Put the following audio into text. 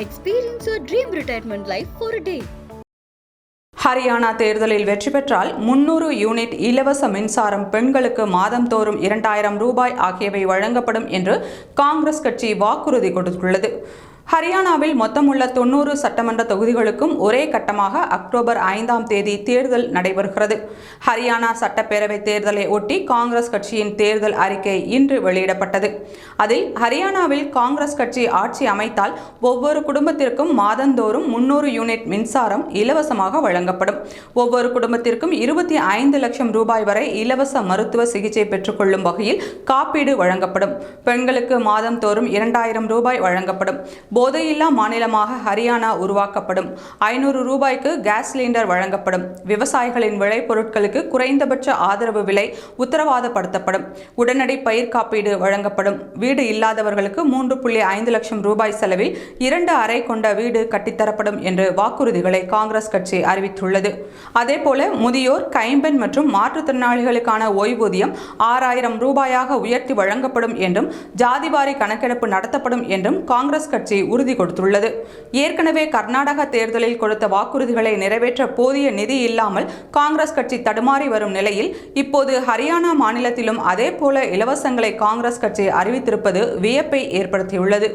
Experience your dream retirement life for day Haryana தேர்தலில் வெற்றி பெற்றால் முன்னூறு யூனிட் இலவச மின்சாரம் பெண்களுக்கு மாதந்தோறும் இரண்டாயிரம் ரூபாய் ஆகியவை வழங்கப்படும் என்று காங்கிரஸ் கட்சி வாக்குறுதி கொடுத்துள்ளது. ஹரியானாவில் மொத்தமுள்ள தொன்னூறு சட்டமன்ற தொகுதிகளுக்கும் ஒரே கட்டமாக அக்டோபர் ஐந்தாம் தேதி தேர்தல் நடைபெறுகிறது. ஹரியானா சட்டப்பேரவை தேர்தலை ஒட்டி காங்கிரஸ் கட்சியின் தேர்தல் அறிக்கை இன்று வெளியிடப்பட்டது. அதில் ஹரியானாவில் காங்கிரஸ் கட்சி ஆட்சி அமைத்தால் ஒவ்வொரு குடும்பத்திற்கும் மாதந்தோறும் முன்னூறு யூனிட் மின்சாரம் இலவசமாக வழங்கப்படும். ஒவ்வொரு குடும்பத்திற்கும் இருபத்தி ஐந்து லட்சம் ரூபாய் வரை இலவச மருத்துவ சிகிச்சை பெற்றுக்கொள்ளும் வகையில் காப்பீடு வழங்கப்படும். பெண்களுக்கு மாதந்தோறும் இரண்டாயிரம் ரூபாய் வழங்கப்படும். போதையில்லா மாநிலமாக ஹரியானா உருவாக்கப்படும். ஐநூறு ரூபாய்க்கு கேஸ் சிலிண்டர் வழங்கப்படும். விவசாயிகளின் விளைபொருட்களுக்கு குறைந்தபட்ச ஆதரவு விலை உத்தரவாதப்படுத்தப்படும். உடனடி பயிர் காப்பீடு வழங்கப்படும். வீடு இல்லாதவர்களுக்கு மூன்று புள்ளி ஐந்து லட்சம் ரூபாய் செலவில் இரண்டு அறை கொண்ட வீடு கட்டித்தரப்படும் என்று வாக்குறுதிகளை காங்கிரஸ் கட்சி அறிவித்துள்ளது. அதேபோல முதியோர் கைம்பெண் மற்றும் மாற்றுத்திறனாளிகளுக்கான ஓய்வூதியம் ஆறாயிரம் ரூபாயாக உயர்த்தி வழங்கப்படும் என்றும் ஜாதிவாரி கணக்கெடுப்பு நடத்தப்படும் என்றும் காங்கிரஸ் கட்சி உறுதி கொடுத்துள்ளது. ஏற்கனவே கர்நாடக தேர்தலில் கொடுத்த வாக்குறுதிகளை நிறைவேற்ற போதிய நிதி இல்லாமல் காங்கிரஸ் கட்சி தடுமாறி வரும் நிலையில் இப்போது ஹரியானா மாநிலத்திலும் அதே போல இலவசங்களை காங்கிரஸ் கட்சி அறிவித்திருப்பது வியப்பை ஏற்படுத்தியுள்ளது.